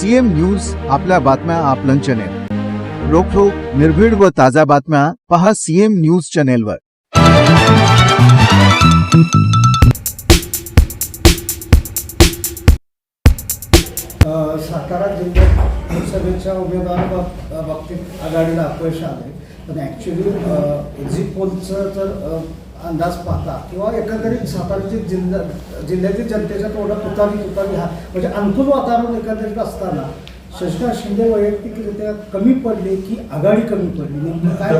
CM news आपल्या बातम्या आपलं चॅनेल रोखोक निर्भीड व ताज्या बातम्या पहा सीएम न्यूज चॅनेलवर सातारा जिल्ह्यात लोकसभेच्या उमेदवार बाबतीत आघाडीला अपयश आले पण ॲक्च्युली एक्झिट पोलचं जर अंदाज पाहता किंवा एकंदरीत सातारा जिल्हा जिल्ह्यातील जनतेच्या तोंडात तुतारी तुतारी हा. म्हणजे अनुकूल वातावरण एकंदरीत असताना शशिकांत शिंदे वैयक्तिकरित्या कमी पडले की आघाडी कमी पडली? काय?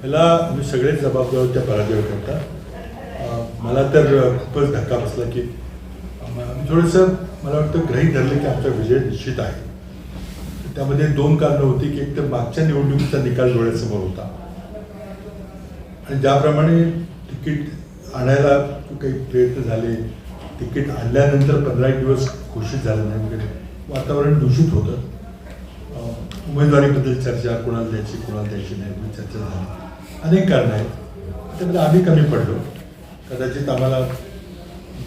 ह्याला मी सगळेच जबाबदार त्या पराजयाकरता अं, मला तर खूपच धक्का बसला की थोडंसं मला वाटतं गृहीत धरलं की आमचा विजय निश्चित आहे. त्यामध्ये दोन कारणं होती की एक तर मागच्या निवडणुकीचा निकाल डोळ्यासमोर होता. आणि ज्याप्रमाणे तिकीट आणायला काही प्रयत्न झाले. तिकीट आणल्यानंतर पंधरा एक दिवस घोषित झालं नाही. वगैरे वातावरण दूषित होतं. उमेदवारीबद्दल चर्चा कोणाला द्यायची कोणाला द्यायची नाही म्हणून चर्चा झाली. अनेक कारणं आहेत. त्यामध्ये आम्ही कमी पडलो. कदाचित आम्हाला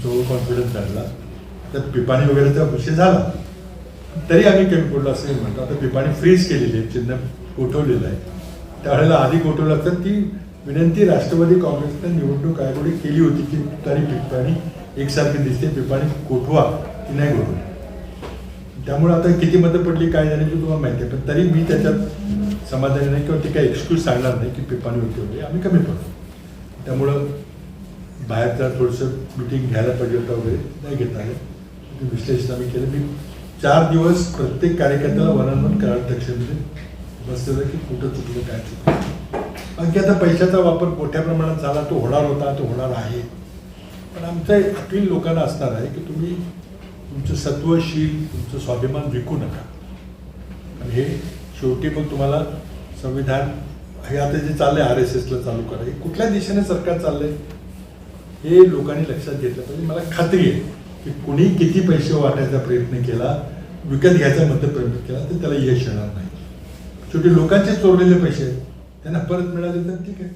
जो कॉन्फिडन्स लागला त्यात पिपाणी वगैरेचा विषय झाला. तरी आम्ही कमी पडलो असं म्हणतो. आता पिपाणी फ्रीज केलेली आहे. चिन्ह गोठवलेलं आहे. त्यावेळेला आधी गोठवलं असतं ती विनंती राष्ट्रवादी काँग्रेसने निवडणूक आयोगाने केली होती की तरी पिपाणी एकसारखी दिसते पिपाणी कोठवा की नाही गोठवली त्यामुळे आता किती मतं पडली काय झाली ते तुम्हाला माहिती आहे पण तरी मी त्याच्यात समाधानी नाही किंवा ते काही एक्सक्यूज सांगणार नाही की पिपाणी होते आम्ही कमी पडतो त्यामुळं बाहेरचा थोडंसं मिटिंग घ्यायला पाहिजे होता वगैरे नाही घेता आलं. ते विश्लेषण आम्ही केलं. मी चार दिवस प्रत्येक कार्यकर्त्याला वन ऑन वन कराध्यक्षांमध्ये बसलेलं की कुठं चुकलं काय चुकलं. आणखी आता पैशाचा वापर मोठ्या प्रमाणात झाला तो होणार होता तो होणार आहे. पण आमचं अपील लोकांना असणार आहे की तुम्ही तुमचं सत्वशील तुमचं स्वाभिमान विकू नका. आणि हे शेवटी पण तुम्हाला संविधान हे आता जे चाललंय आर एस एसला चालू करा हे कुठल्या दिशेने सरकार चाललंय हे लोकांनी लक्षात घेतलं पाहिजे. मला खात्री आहे की कुणी किती पैसे वाटायचा प्रयत्न केला विकत घ्यायचा मध्य प्रयत्न केला तर त्याला यश येणार नाही. शेवटी लोकांचे चोरलेले पैसे आहेत. त्यांना परत मिळाली तर ठीक आहे.